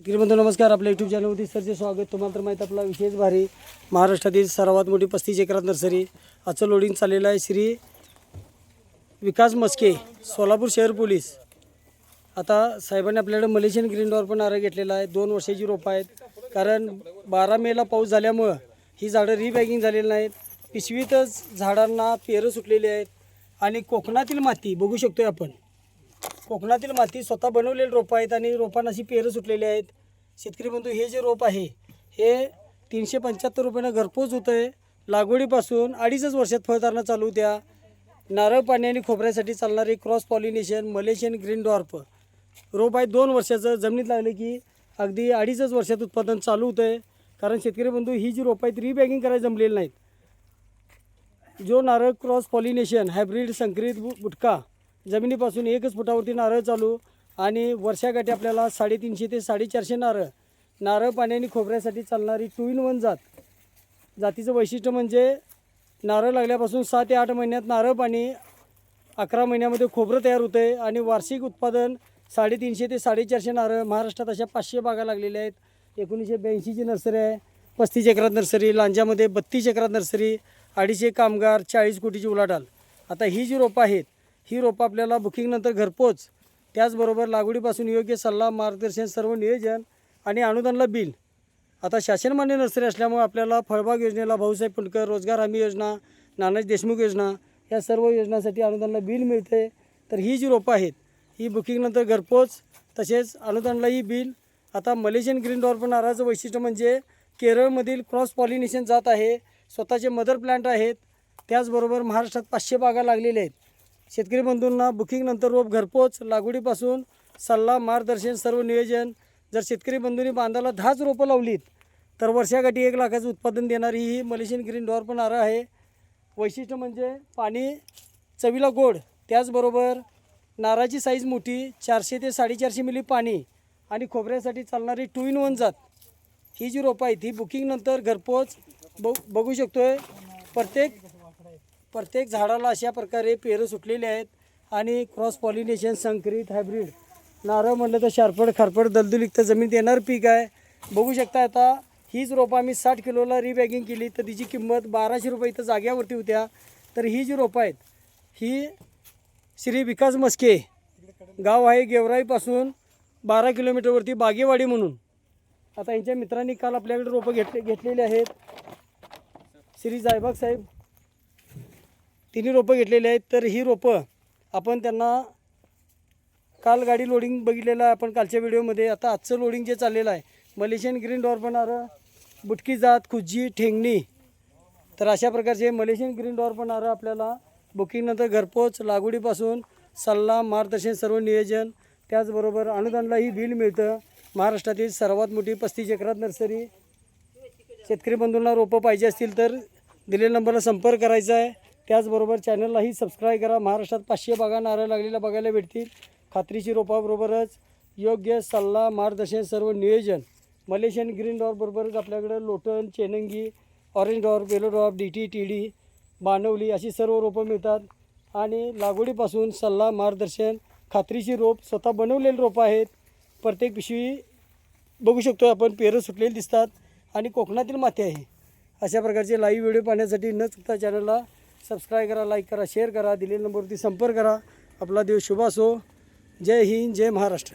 बंधू नमस्कार. आपल्या यूट्यूब चॅनलमध्ये सरचे स्वागत. तुम्हाला तर माहीत आपला विशेष भारी महाराष्ट्रातील सर्वात मोठी पस्तीस एकरात नर्सरी. आजचं लोडिंग चाललेलं आहे श्री विकास मस्के सोलापूर शहर पोलीस. आता साहेबांनी आपल्याकडे मलेशियन ग्रीनडॉर पण आरा घेतलेला आहे. दोन वर्षाची रोपं आहेत. कारण बारा मेला पाऊस झाल्यामुळं ही झाडं रिबॅगिंग झालेली नाहीत. पिशवीतच झाडांना पेरं सुटलेली आहेत. आणि कोकणातील माती बघू शकतोय आपण. कोकणातील माती स्वतः बनवलेली रोपं आहेत आणि रोपांना अशी पेरं सुटलेली आहेत. शेतकरी बंधू हे जे रोप आहे हे तीनशे पंच्याहत्तर रुपयानं घरपोच होतं आहे लागवडीपासून अडीचच वर्षात फळधारणा चालू द्या नारळ पाणी आणि खोबऱ्यासाठी चालणारे cross pollination Malaysian green dwarf. रोप आहे दोन वर्षाचं. जमिनीत लागले की अगदी अडीचच वर्षात उत्पादन चालू होतं आहे कारण शेतकरी बंधू ही जी रोपं आहेत रिबॅगिंग करायला जमलेली नाहीत. जो नारळ क्रॉस पॉलिनेशन हायब्रिड संकरित बुटका जमिनीपासून एकच फुटावरती नारळ चालू आणि वर्षाकाठी आपल्याला साडेतीनशे ते साडेचारशे नारळ. नारळ पाण्याने खोबऱ्यासाठी चालणारी टू इन वन जात. जातीचं वैशिष्ट्य म्हणजे नारळ लागल्यापासून सहा ते आठ महिन्यात नारळ पाणी अकरा महिन्यामध्ये खोबरं तयार होतं आहे आणि वार्षिक उत्पादन साडेतीनशे ते साडेचारशे नारळ. महाराष्ट्रात अशा पाचशे बागा लागलेल्या आहेत. एकोणीसशे ब्याऐंशीची नर्सरी आहे. पस्तीस एकरात नर्सरी लांजामध्ये बत्तीस एकरात नर्सरी अडीचशे कामगार चाळीस कोटीची उलाढाल. आता ही जी रोपं आहेत ही रोपं आपल्याला बुकिंगनंतर घरपोच. त्याचबरोबर लागवडीपासून योग्य सल्ला मार्गदर्शन सर्व नियोजन आणि अनुदानला बिल. आता शासनमान्य नर्सरी असल्यामुळे आपल्याला फळबाग योजनेला भाऊसाहेब फुंडकर रोजगार हमी योजना नानाजी देशमुख योजना या सर्व योजनासाठी अनुदानला बिल मिळते. तर ही जी रोपं आहेत ही बुकिंगनंतर घरपोच तसेच अनुदानलाही बिल. आता मलेशियन ग्रीन डॉर्पन नारळाचं वैशिष्ट्य म्हणजे केरळमधील क्रॉस पॉलिनेशन जात आहे. स्वतःचे मदर प्लांट आहेत. त्याचबरोबर महाराष्ट्रात पाचशे बागा लागलेल्या आहेत. शेतकरी बंधूंना बुकिंगनंतर रोप घरपोच लागवडीपासून सल्ला मार्गदर्शन सर्व नियोजन. जर शेतकरी बंधूंनी बांधाला दहाच रोपं लावलीत तर वर्षाकाठी एक लाखाचं उत्पादन देणारी ही मलेशियन ग्रीन डॉर पण नारळ आहे. वैशिष्ट्य म्हणजे पाणी चवीला गोड त्याचबरोबर नारळाची साईज मोठी चारशे ते साडेचारशे मिली पाणी आणि खोबऱ्यासाठी चालणारी टू इन वन जात. ही जी रोपं आहेत ही बुकिंगनंतर घरपोच बघू बघू शकतो आहे प्रत्येक प्रत्येक झाडाला अशा प्रकारे पेरं सुटलेले आहेत आणि क्रॉस पॉलिनेशन संकरित हायब्रिड नारळ म्हणलं तर शारपड खारपड दलदुलिक्त जमीन येणारं पीक आहे. बघू शकता आता हीच रोपं आम्ही साठ किलोला रिबॅगिंग केली तर तिची किंमत बाराशे रुपये इथं जाग्यावरती होत्या. तर ही जी रोपं आहेत ही श्री विकास मस्के गाव आहे गेवराईपासून बारा किलोमीटरवरती बागेवाडी म्हणून. आता यांच्या मित्रांनी काल आपल्याकडे रोपं घेतले घेतलेली आहेत. श्री जायबाग साहेब तिन्ही रोपं घेतलेली आहेत तर ही रोपं आपण त्यांना काल गाडी लोडिंग बघितलेलं आहे आपण कालच्या व्हिडिओमध्ये. आता आजचं लोडिंग जे चाललेलं आहे मलेशियन ग्रीन डॉर बनारं बुटकी जात खुज्जी ठेंगणी तर अशा प्रकारचे मलेशियन ग्रीन डॉर बनारं आपल्याला बुकिंगनंतर घरपोच लागवडीपासून सल्ला मार्गदर्शन सर्व नियोजन त्याचबरोबर अनुदानलाही बिल मिळतं. महाराष्ट्रातील सर्वात मोठी पस्तीस एकरात नर्सरी. शेतकरी बंधूंना रोपं पाहिजे असतील तर दिलेल्या नंबरला संपर्क करायचा आहे. त्याचबरोबर चॅनललाही सबस्क्राईब करा. महाराष्ट्रात पाचशे बागा नारळ लागलेल्या बघायला भेटतील. खात्रीची रोपाबरोबरच योग्य सल्ला मार्गदर्शन सर्व नियोजन. मलेशियन ग्रीन डॉरबरोबरच आपल्याकडं लोटन चेनंगी orange dwarf yellow dwarf D T T D Banavali अशी सर्व रोपं मिळतात. आणि लागवडीपासून सल्ला मार्गदर्शन खात्रीची रोप स्वतः बनवलेली रोपं आहेत. प्रत्येक पिशवी बघू शकतो आपण पेरं सुटलेली दिसतात आणि कोकणातील माती आहे. अशा प्रकारचे लाईव्ह व्हिडिओ पाहण्यासाठी न चुकता चॅनलला सबस्क्राईब करा लाईक करा शेअर करा दिलेल्या नंबरवरती संपर्क करा. आपला दिवस शुभ असो जय हिंद जय महाराष्ट्र.